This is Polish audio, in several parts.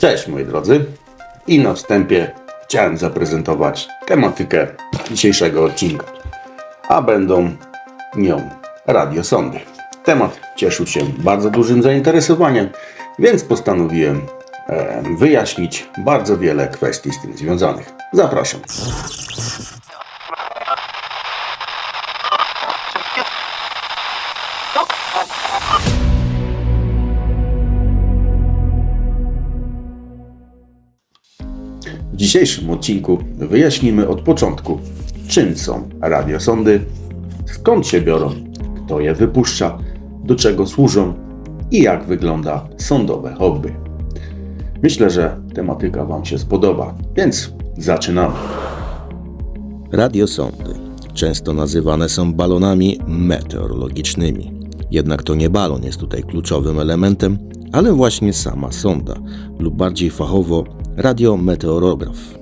Cześć moi drodzy i na wstępie chciałem zaprezentować tematykę dzisiejszego odcinka, a będą nią radiosondy. Temat cieszył się bardzo dużym zainteresowaniem, więc postanowiłem e, wyjaśnić bardzo wiele kwestii z tym związanych. Zapraszam. Dzisiejszym odcinku wyjaśnimy od początku, czym są radiosondy, skąd się biorą, kto je wypuszcza, do czego służą i jak wygląda sądowe hobby. Myślę, że tematyka Wam się spodoba, więc zaczynamy. Radiosondy często nazywane są balonami meteorologicznymi. Jednak to nie balon jest tutaj kluczowym elementem, ale właśnie sama sonda, lub bardziej fachowo radiometeorograf.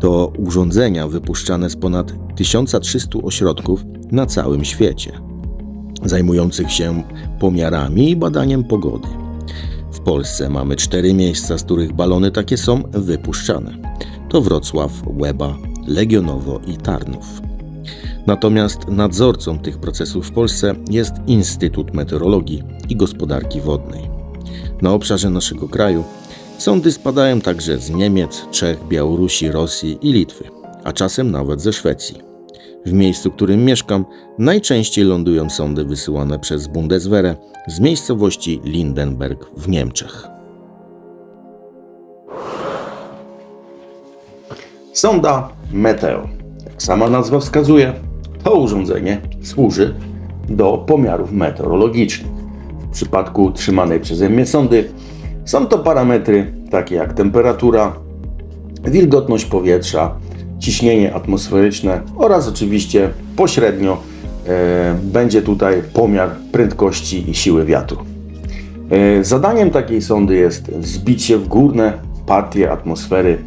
To urządzenia wypuszczane z ponad 1300 ośrodków na całym świecie, zajmujących się pomiarami i badaniem pogody. W Polsce mamy cztery miejsca, z których balony takie są wypuszczane. To Wrocław, Łeba, Legionowo i Tarnów. Natomiast nadzorcą tych procesów w Polsce jest Instytut Meteorologii i Gospodarki Wodnej. Na obszarze naszego kraju sądy spadają także z Niemiec, Czech, Białorusi, Rosji i Litwy, a czasem nawet ze Szwecji. W miejscu, w którym mieszkam, najczęściej lądują sondy wysyłane przez Bundeswehr z miejscowości Lindenberg w Niemczech. Sonda Meteo. Jak sama nazwa wskazuje, to urządzenie służy do pomiarów meteorologicznych. W przypadku trzymanej przeze mnie sondy są to parametry takie jak temperatura, wilgotność powietrza, ciśnienie atmosferyczne oraz oczywiście pośrednio e, będzie tutaj pomiar prędkości i siły wiatru. E, Zadaniem takiej sondy jest wzbicie w górne partie atmosfery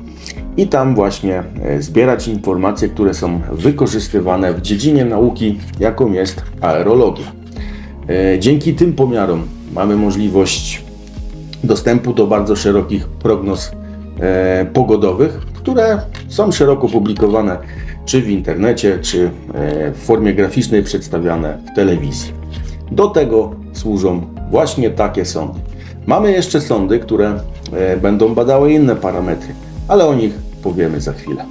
i tam właśnie e, zbierać informacje, które są wykorzystywane w dziedzinie nauki, jaką jest aerologia. E, Dzięki tym pomiarom mamy możliwość dostępu do bardzo szerokich prognoz e, pogodowych, które są szeroko publikowane czy w internecie, czy e, w formie graficznej przedstawiane w telewizji. Do tego służą właśnie takie sondy. Mamy jeszcze sondy, które e, będą badały inne parametry, ale o nich powiemy za chwilę.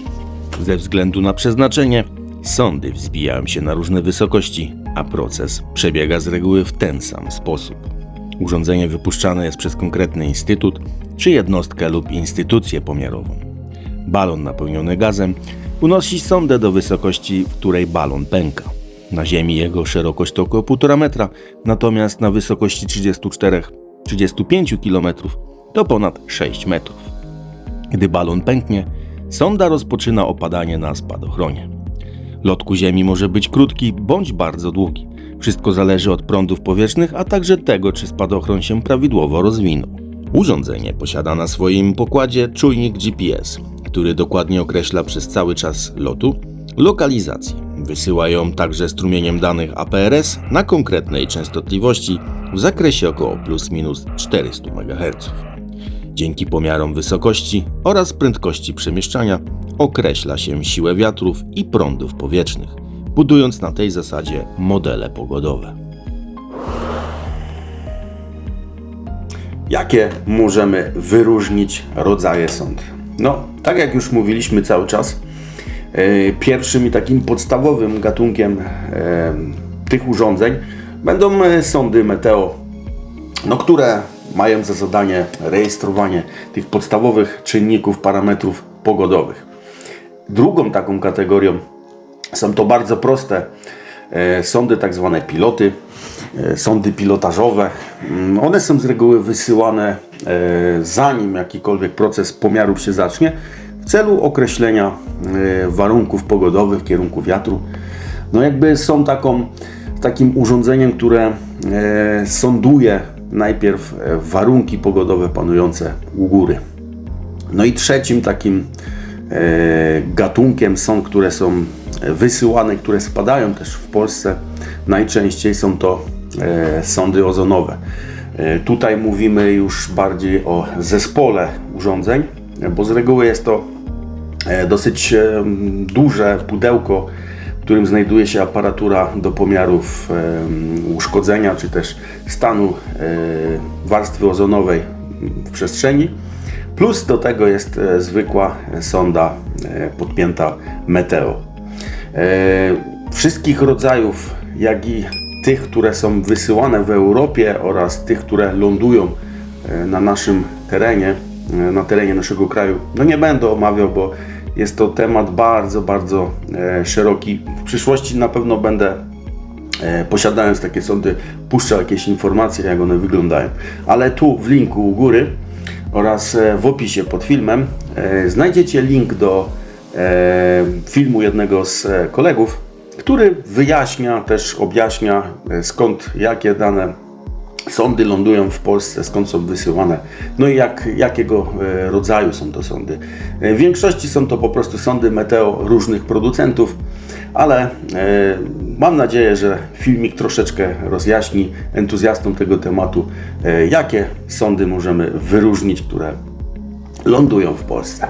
Ze względu na przeznaczenie, sondy wzbijają się na różne wysokości, a proces przebiega z reguły w ten sam sposób. Urządzenie wypuszczane jest przez konkretny instytut czy jednostkę lub instytucję pomiarową. Balon napełniony gazem unosi sondę do wysokości, w której balon pęka. Na Ziemi jego szerokość to około 1,5 metra, natomiast na wysokości 34-35 km to ponad 6 metrów. Gdy balon pęknie, sonda rozpoczyna opadanie na spadochronie. Lot ku Ziemi może być krótki bądź bardzo długi. Wszystko zależy od prądów powietrznych, a także tego, czy spadochron się prawidłowo rozwinął. Urządzenie posiada na swoim pokładzie czujnik GPS, który dokładnie określa przez cały czas lotu lokalizację. Wysyła ją także strumieniem danych APRS na konkretnej częstotliwości w zakresie około plus minus 400 MHz. Dzięki pomiarom wysokości oraz prędkości przemieszczania określa się siłę wiatrów i prądów powietrznych, budując na tej zasadzie modele pogodowe. Jakie możemy wyróżnić rodzaje sond? No, tak jak już mówiliśmy cały czas, e, pierwszym i takim podstawowym gatunkiem e, tych urządzeń będą e, sondy meteo, no, które mają za zadanie rejestrowanie tych podstawowych czynników, parametrów pogodowych. Drugą taką kategorią są to bardzo proste e, sondy, tak zwane piloty, e, sondy pilotażowe. Mm, One są z reguły wysyłane e, zanim jakikolwiek proces pomiarów się zacznie w celu określenia warunków pogodowych, kierunku wiatru. No jakby są taką, takim urządzeniem, które e, sonduje najpierw warunki pogodowe panujące u góry. No i trzecim takim gatunkiem są, które są wysyłane, które spadają też w Polsce, najczęściej są to e, sondy ozonowe. E, Tutaj mówimy już bardziej o zespole urządzeń, bo z reguły jest to e, dosyć duże pudełko, w którym znajduje się aparatura do pomiarów uszkodzenia czy też stanu warstwy ozonowej w przestrzeni. Plus do tego jest zwykła sonda podpięta Meteo. E, Wszystkich rodzajów, jak i tych, które są wysyłane w Europie oraz tych, które lądują e, na naszym terenie, e, na terenie naszego kraju, no nie będę omawiał, bo jest to temat bardzo, bardzo szeroki. W przyszłości na pewno będę posiadając takie sondy, puszczał jakieś informacje, jak one wyglądają. Ale tu w linku u góry oraz w opisie pod filmem znajdziecie link do filmu jednego z e, kolegów, który wyjaśnia, też objaśnia e, skąd, jakie dane Sądy lądują w Polsce, skąd są wysyłane, no i jak, jakiego e, rodzaju są to sądy. E, W większości są to po prostu sądy meteo różnych producentów, ale e, mam nadzieję, że filmik troszeczkę rozjaśni entuzjastom tego tematu, e, jakie sądy możemy wyróżnić, które lądują w Polsce.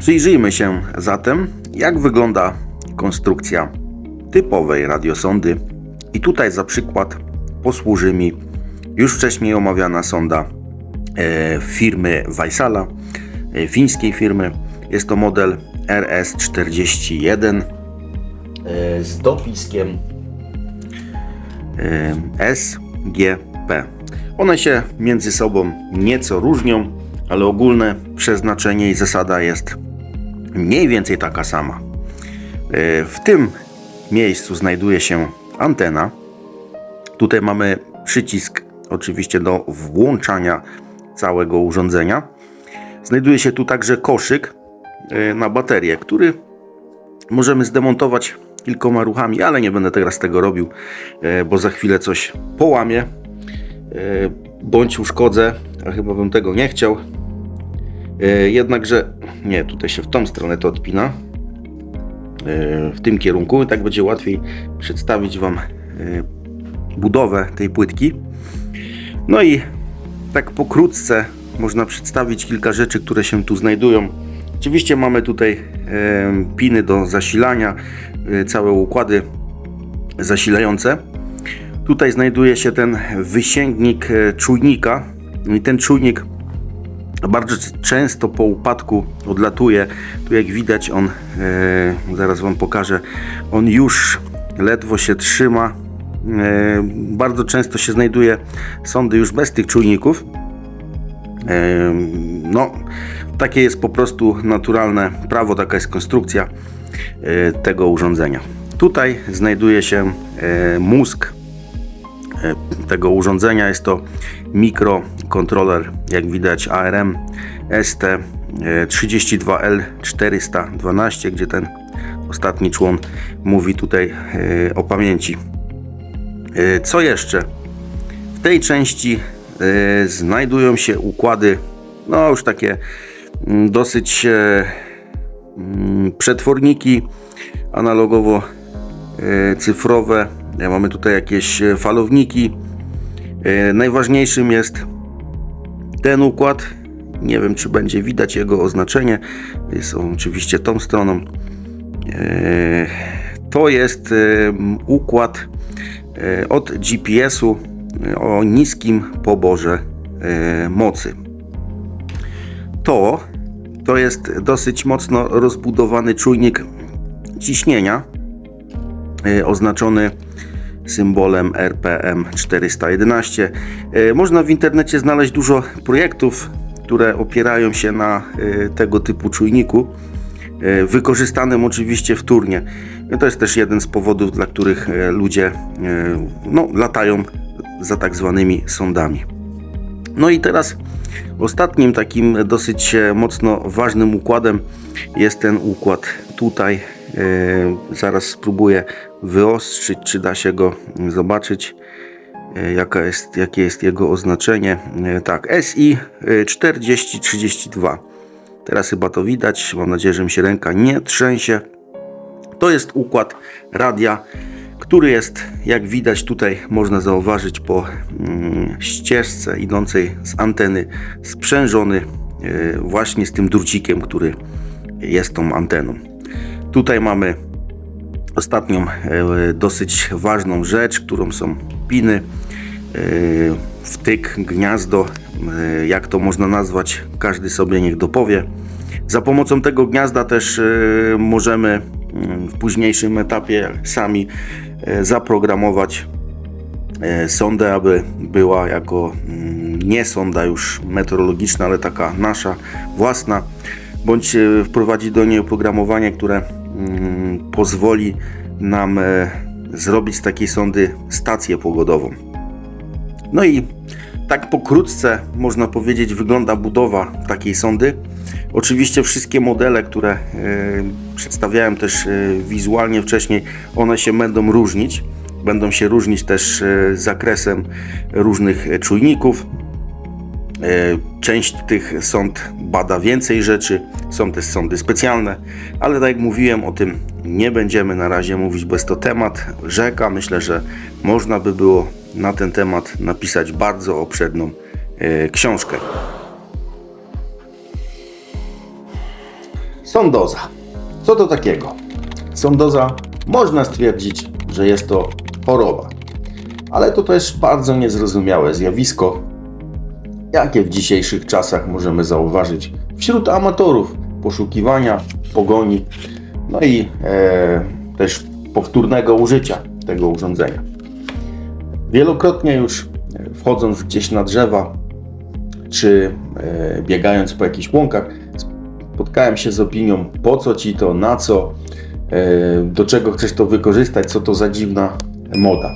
Przyjrzyjmy się zatem, jak wygląda konstrukcja typowej radiosondy. I tutaj za przykład posłuży mi już wcześniej omawiana sonda e, firmy Vaisala, e, fińskiej firmy. Jest to model RS41 e, z dopiskiem SGP. One się między sobą nieco różnią, ale ogólne przeznaczenie i zasada jest mniej więcej taka sama. E, W tym miejscu znajduje się antena. Tutaj mamy przycisk oczywiście do włączania całego urządzenia. Znajduje się tu także koszyk e, na baterię, który możemy zdemontować kilkoma ruchami, ale nie będę teraz tego robił, e, bo za chwilę coś połamię bądź uszkodzę, a chyba bym tego nie chciał. E, Jednakże nie, tutaj się w tą stronę to odpina. E, W tym kierunku, tak będzie łatwiej przedstawić Wam e, budowę tej płytki. No i tak pokrótce można przedstawić kilka rzeczy, które się tu znajdują. Oczywiście mamy tutaj piny do zasilania, całe układy zasilające. Tutaj znajduje się ten wysięgnik czujnika i ten czujnik bardzo często po upadku odlatuje. Tu jak widać on, e, zaraz Wam pokażę, on już ledwo się trzyma. E, bardzo często się znajduje sądy już bez tych czujników. E, no, takie jest po prostu naturalne prawo, taka jest konstrukcja e, tego urządzenia. Tutaj znajduje się e, mózg tego urządzenia. Jest to mikrokontroler, jak widać ARM ST e, 32L412, gdzie ten ostatni człon mówi tutaj e, o pamięci. E, Co jeszcze? W tej części e, znajdują się układy, no już takie mm, dosyć e, mm, przetworniki analogowo e, cyfrowe. E, Mamy tutaj jakieś e, falowniki. E, Najważniejszym jest ten układ. Nie wiem, czy będzie widać jego oznaczenie. Jest on oczywiście tą stroną. To jest układ od GPS-u o niskim poborze mocy. To, to jest dosyć mocno rozbudowany czujnik ciśnienia oznaczony symbolem RPM 411. E, Można w internecie znaleźć dużo projektów, które opierają się na e, tego typu czujniku, e, wykorzystanym oczywiście wtórnie. No To jest też jeden z powodów, dla których ludzie no, latają za tak zwanymi sondami. No i teraz ostatnim takim dosyć mocno ważnym układem jest ten układ tutaj. E, Zaraz spróbuję wyostrzyć, czy da się go zobaczyć, e, jaka jest, jakie jest jego oznaczenie. E, Tak, SI e, 4032. Teraz chyba to widać. Mam nadzieję, że mi się ręka nie trzęsie. To jest układ radia, który jest, jak widać tutaj można zauważyć po mm, ścieżce idącej z anteny, sprzężony właśnie z tym drucikiem, który jest tą anteną. Tutaj mamy ostatnią e, dosyć ważną rzecz, którą są piny, e, wtyk, gniazdo, e, jak to można nazwać, każdy sobie niech dopowie. Za pomocą tego gniazda też możemy mm, w późniejszym etapie sami zaprogramować sondę, aby była jako mm, nie sonda już meteorologiczna, ale taka nasza własna, bądź wprowadzić do niej oprogramowanie, które pozwoli nam e, zrobić z takiej sondy stację pogodową. No i tak pokrótce można powiedzieć wygląda budowa takiej sondy. Oczywiście wszystkie modele, które e, przedstawiałem też e, wizualnie wcześniej, one się będą różnić. Będą się różnić też zakresem różnych czujników. E, Część tych sond bada więcej rzeczy, są też sądy specjalne, ale tak jak mówiłem, o tym nie będziemy na razie mówić, bo jest to temat rzeka. Myślę, że można by było na ten temat napisać bardzo obszerną e, książkę. Sondoza. Co to takiego? Sondoza można stwierdzić, że jest to choroba, ale to też bardzo niezrozumiałe zjawisko, jakie w dzisiejszych czasach możemy zauważyć wśród amatorów poszukiwania, pogoni, no i e, też powtórnego użycia tego urządzenia. Wielokrotnie już e, wchodząc gdzieś na drzewa, czy e, biegając po jakichś łąkach, spotkałem się z opinią, po co ci to, na co, e, do czego chcesz to wykorzystać, co to za dziwna moda.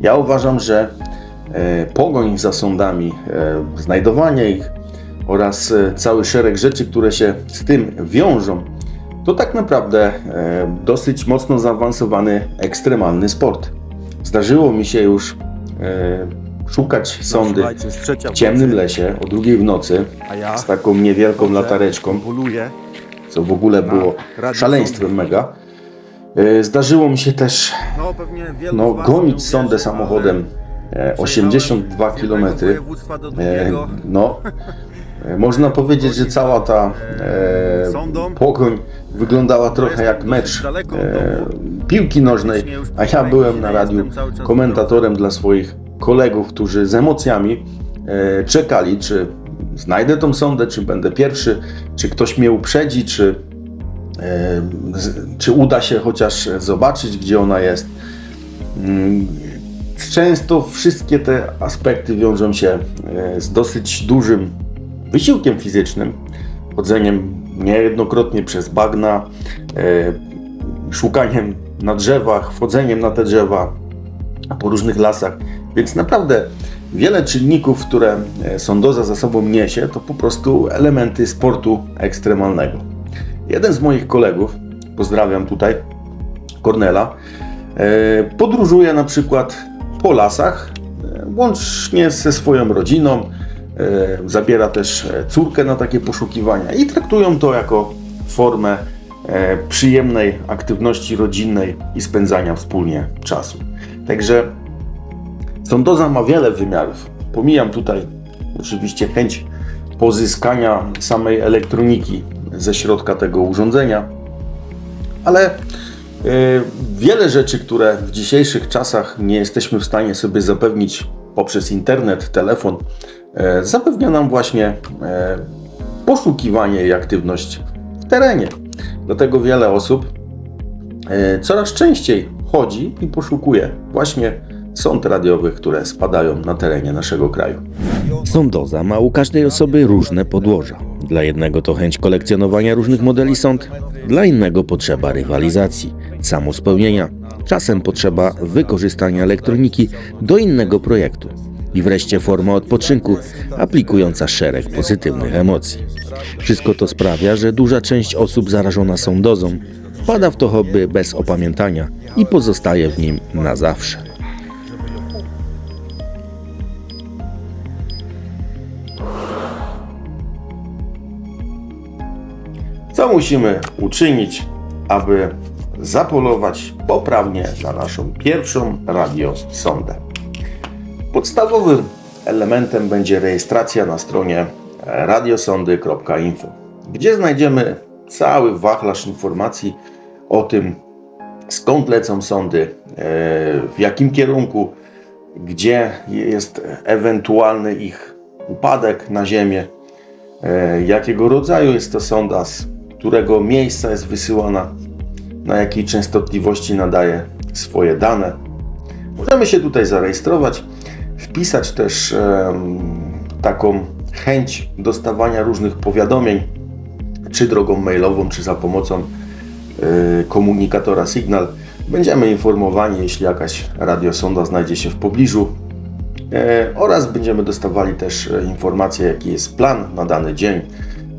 Ja uważam, że pogoń za sądami, e, znajdowanie ich oraz e, cały szereg rzeczy, które się z tym wiążą, to tak naprawdę e, dosyć mocno zaawansowany ekstremalny sport. Zdarzyło mi się już e, szukać sądy jest trzecia w ciemnym lesie o drugiej w nocy z taką niewielką latareczką, co w ogóle było szaleństwem mega. E, Zdarzyło mi się też No, no, gonić uwierzy, samochodem e, 82 z jednego km. E, no, e, można powiedzieć, że cała ta e, pogoń wyglądała trochę jak mecz e, piłki nożnej, a ja byłem na radiu komentatorem dla swoich kolegów, którzy z emocjami e, czekali, czy znajdę tą sondę, czy będę pierwszy, czy ktoś mnie uprzedzi, czy, e, czy uda się chociaż zobaczyć, gdzie ona jest. Często wszystkie te aspekty wiążą się e, z dosyć dużym wysiłkiem fizycznym, chodzeniem niejednokrotnie przez bagna, e, szukaniem na drzewach, wchodzeniem na te drzewa po różnych lasach. Więc naprawdę wiele czynników, które e, sondoza za sobą niesie, to po prostu elementy sportu ekstremalnego. Jeden z moich kolegów, pozdrawiam tutaj, Kornela, e, podróżuje na przykład po lasach, e, łącznie ze swoją rodziną. e, Zabiera też e, córkę na takie poszukiwania i traktują to jako formę przyjemnej aktywności rodzinnej i spędzania wspólnie czasu. Także sondoza ma wiele wymiarów. Pomijam tutaj oczywiście chęć pozyskania samej elektroniki ze środka tego urządzenia, ale wiele rzeczy, które w dzisiejszych czasach nie jesteśmy w stanie sobie zapewnić poprzez internet, telefon, e, zapewnia nam właśnie e, poszukiwanie i aktywność w terenie. Dlatego wiele osób coraz częściej chodzi i poszukuje właśnie sąd radiowych, które spadają na terenie naszego kraju. Sondoza ma u każdej osoby różne podłoża. Dla jednego to chęć kolekcjonowania różnych modeli sąd, dla innego potrzeba rywalizacji, samospełnienia, czasem potrzeba wykorzystania elektroniki do innego projektu i wreszcie forma odpoczynku aplikująca szereg pozytywnych emocji. Wszystko to sprawia, że duża część osób zarażona sondozą wpada w to hobby bez opamiętania i pozostaje w nim na zawsze. Co musimy uczynić, aby zapolować poprawnie na naszą pierwszą radiosondę. Podstawowym elementem będzie rejestracja na stronie radiosondy.info, gdzie znajdziemy cały wachlarz informacji o tym, skąd lecą sondy, e, w jakim kierunku, gdzie jest ewentualny ich upadek na Ziemię, e, jakiego rodzaju jest to sonda, z którego miejsca jest wysyłana, na jakiej częstotliwości nadaje swoje dane. Możemy się tutaj zarejestrować, wpisać też em, taką chęć dostawania różnych powiadomień, czy drogą mailową, czy za pomocą y, komunikatora Signal. Będziemy informowani, jeśli jakaś radiosonda znajdzie się w pobliżu e, oraz będziemy dostawali też e, informację, jaki jest plan na dany dzień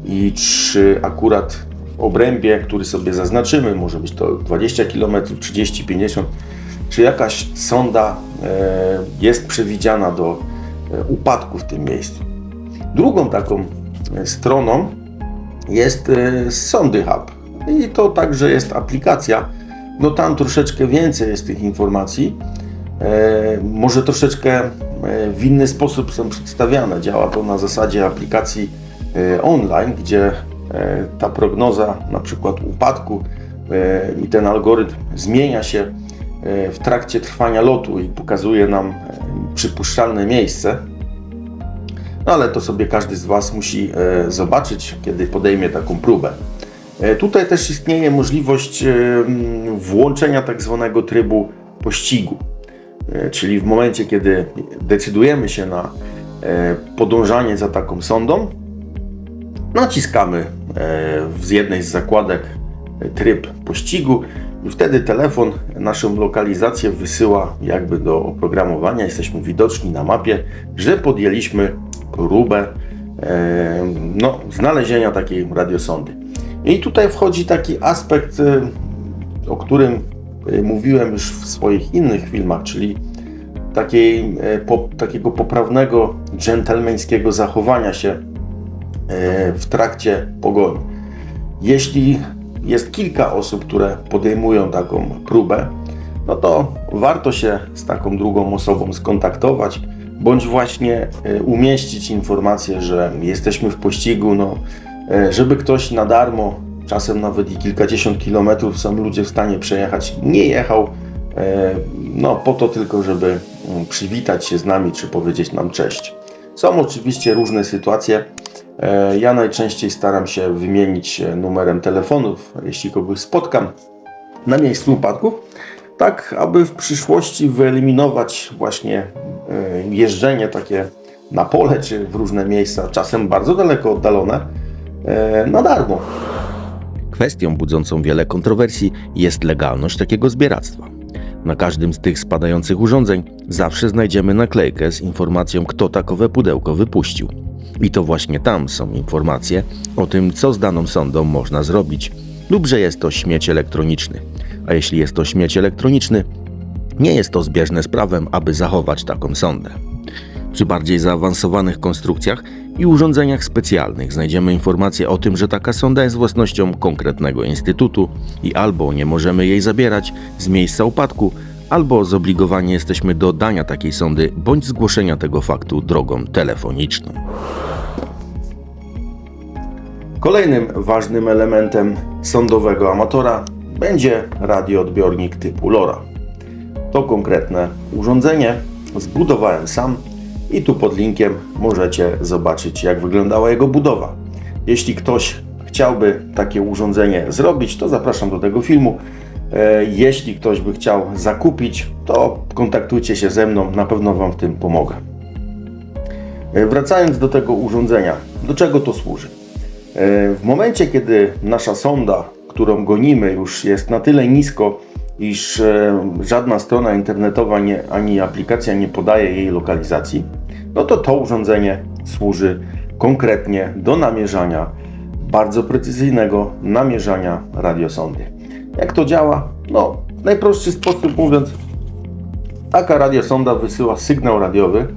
i czy akurat obrębie, który sobie zaznaczymy, może być to 20 km, 30, 50, czy jakaś sonda e, jest przewidziana do e, upadku w tym miejscu. Drugą taką e, stroną jest Sondy Hub. I to także jest aplikacja. No tam troszeczkę więcej jest tych informacji. Może troszeczkę w inny sposób są przedstawiane. Działa to na zasadzie aplikacji online, gdzie ta prognoza na przykład upadku e, i ten algorytm zmienia się e, w trakcie trwania lotu i pokazuje nam e, przypuszczalne miejsce. No ale to sobie każdy z Was musi e, zobaczyć, kiedy podejmie taką próbę. E, tutaj też istnieje możliwość e, włączenia tak zwanego trybu pościgu. E, czyli w momencie, kiedy decydujemy się na e, podążanie za taką sondą, naciskamy e, z jednej z zakładek e, tryb pościgu i wtedy telefon naszą lokalizację wysyła jakby do oprogramowania. Jesteśmy widoczni na mapie, że podjęliśmy próbę e, no, znalezienia takiej radiosondy. I tutaj wchodzi taki aspekt, o którym mówiłem już w swoich innych filmach, czyli takiej, po, takiego poprawnego, dżentelmeńskiego zachowania się w trakcie pogoni. Jeśli jest kilka osób, które podejmują taką próbę, no to warto się z taką drugą osobą skontaktować, bądź właśnie e, umieścić informację, że jesteśmy w pościgu, no, e, żeby ktoś na darmo, czasem nawet i kilkadziesiąt kilometrów są ludzie w stanie przejechać, nie jechał, e, no po to tylko, żeby mm, przywitać się z nami, czy powiedzieć nam cześć. Są oczywiście różne sytuacje. E, Ja najczęściej staram się wymienić e, numerem telefonów, jeśli kogoś spotkam na miejscu upadków, tak aby w przyszłości wyeliminować właśnie e, jeżdżenie takie na pole czy w różne miejsca, czasem bardzo daleko oddalone, na darmo. Kwestią budzącą wiele kontrowersji jest legalność takiego zbieractwa. Na każdym z tych spadających urządzeń zawsze znajdziemy naklejkę z informacją, kto takowe pudełko wypuścił. I to właśnie tam są informacje o tym, co z daną sondą można zrobić, lub że jest to śmieć elektroniczny. A jeśli jest to śmieć elektroniczny, nie jest to zbieżne z prawem, aby zachować taką sondę. Przy bardziej zaawansowanych konstrukcjach i urządzeniach specjalnych znajdziemy informację o tym, że taka sonda jest własnością konkretnego instytutu i albo nie możemy jej zabierać z miejsca upadku, albo zobligowani jesteśmy do dania takiej sondy bądź zgłoszenia tego faktu drogą telefoniczną. Kolejnym ważnym elementem sądowego amatora będzie radioodbiornik typu LoRa. To konkretne urządzenie zbudowałem sam i tu pod linkiem możecie zobaczyć jak wyglądała jego budowa. Jeśli ktoś chciałby takie urządzenie zrobić, to zapraszam do tego filmu. E, Jeśli ktoś by chciał zakupić, to kontaktujcie się ze mną, na pewno Wam w tym pomogę. E, Wracając do tego urządzenia, do czego to służy? E, W momencie, kiedy nasza sonda, którą gonimy, już jest na tyle nisko, iż żadna strona internetowa nie, ani aplikacja nie podaje jej lokalizacji, no to to urządzenie służy konkretnie do namierzania, bardzo precyzyjnego namierzania radiosondy. Jak to działa? No, w najprostszy sposób mówiąc, taka radiosonda wysyła sygnał radiowy,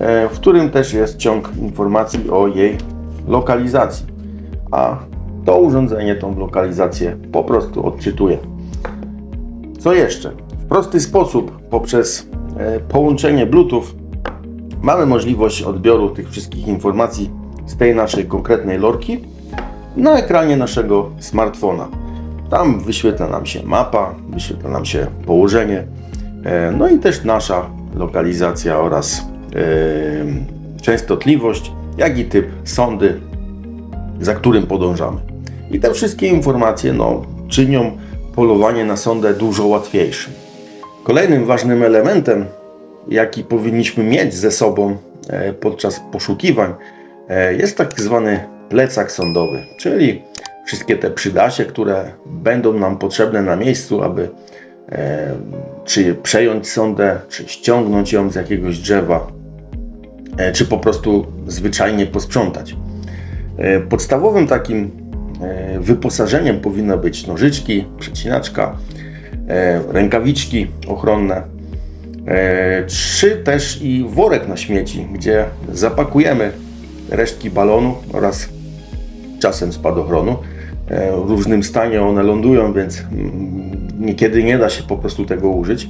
e, w którym też jest ciąg informacji o jej lokalizacji. A to urządzenie tą lokalizację po prostu odczytuje. Co jeszcze? W prosty sposób, poprzez e, połączenie Bluetooth, mamy możliwość odbioru tych wszystkich informacji z tej naszej konkretnej lorki na ekranie naszego smartfona. Tam wyświetla nam się mapa, wyświetla nam się położenie, e, no i też nasza lokalizacja oraz e, częstotliwość, jak i typ sondy, za którym podążamy. I te wszystkie informacje no, czynią polowanie na sondę dużo łatwiejszym. Kolejnym ważnym elementem, jaki powinniśmy mieć ze sobą e, podczas poszukiwań, jest tak zwany plecak sądowy, czyli wszystkie te przydasie, które będą nam potrzebne na miejscu, aby e, czy przejąć sondę, czy ściągnąć ją z jakiegoś drzewa, e, czy po prostu zwyczajnie posprzątać. E, Podstawowym takim e, wyposażeniem powinny być nożyczki, przecinaczka, e, rękawiczki ochronne, e, czy też i worek na śmieci, gdzie zapakujemy resztki balonu oraz czasem spadochronu. E, W różnym stanie one lądują, więc mm, niekiedy nie da się po prostu tego użyć.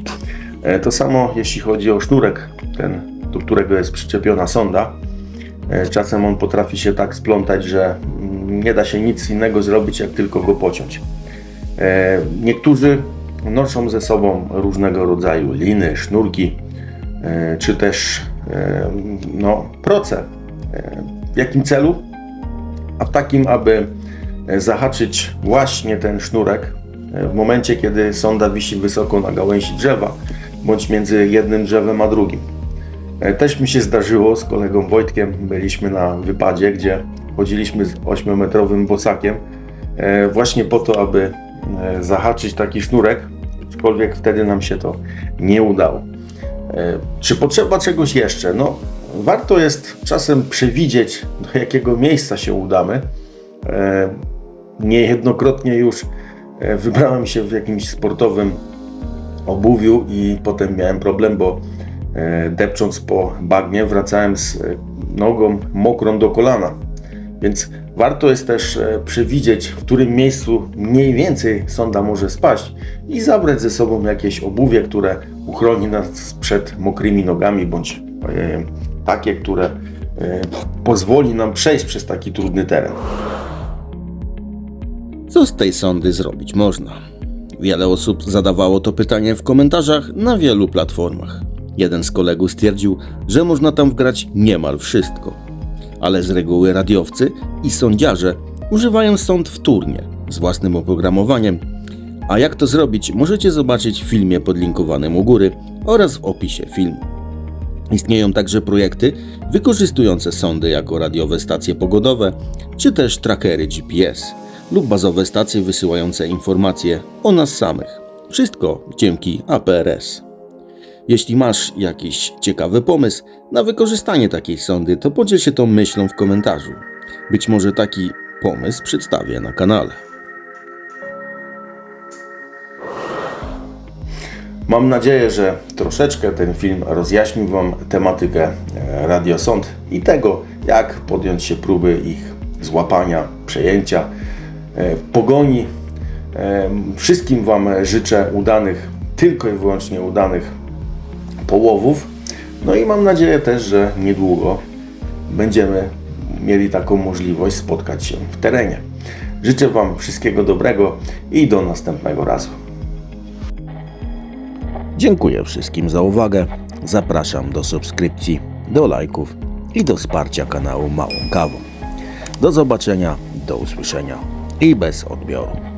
E, To samo jeśli chodzi o sznurek, ten, do którego jest przyczepiona sonda. E, Czasem on potrafi się tak splątać, że mm, nie da się nic innego zrobić, jak tylko go pociąć. Niektórzy noszą ze sobą różnego rodzaju liny, sznurki, czy też no, proce. W jakim celu? A w takim, aby zahaczyć właśnie ten sznurek e, w momencie, kiedy sonda wisi wysoko na gałęzi drzewa, bądź między jednym drzewem a drugim. E, Też mi się zdarzyło z kolegą Wojtkiem, byliśmy na wypadzie, gdzie chodziliśmy z 8-metrowym bosakiem e, właśnie po to, aby e, zahaczyć taki sznurek, aczkolwiek wtedy nam się to nie udało. E, Czy potrzeba czegoś jeszcze? No, warto jest czasem przewidzieć, do jakiego miejsca się udamy. Niejednokrotnie już e, wybrałem się w jakimś sportowym obuwiu i potem miałem problem, bo e, depcząc po bagnie wracałem z e, nogą mokrą do kolana. Więc warto jest też przewidzieć, w którym miejscu mniej więcej sonda może spaść i zabrać ze sobą jakieś obuwie, które uchroni nas przed mokrymi nogami, bądź takie, które pozwoli nam przejść przez taki trudny teren. Co z tej sondy zrobić można? Wiele osób zadawało to pytanie w komentarzach na wielu platformach. Jeden z kolegów stwierdził, że można tam wgrać niemal wszystko. Ale z reguły radiowcy i sądziarze używają sąd wtórnie, z własnym oprogramowaniem. A jak to zrobić, możecie zobaczyć w filmie podlinkowanym u góry oraz w opisie filmu. Istnieją także projekty wykorzystujące sondy jako radiowe stacje pogodowe, czy też trackery GPS lub bazowe stacje wysyłające informacje o nas samych. Wszystko dzięki APRS. Jeśli masz jakiś ciekawy pomysł na wykorzystanie takiej sondy, to podziel się tą myślą w komentarzu. Być może taki pomysł przedstawię na kanale. Mam nadzieję, że troszeczkę ten film rozjaśnił Wam tematykę e, radiosond i tego, jak podjąć się próby ich złapania, przejęcia, pogoni. E, Wszystkim Wam życzę udanych, tylko i wyłącznie udanych połowów. No i mam nadzieję też, że niedługo będziemy mieli taką możliwość spotkać się w terenie. Życzę Wam wszystkiego dobrego i do następnego razu. Dziękuję wszystkim za uwagę. Zapraszam do subskrypcji, do lajków i do wsparcia kanału Małą Kawą. Do zobaczenia, do usłyszenia i bez odbioru.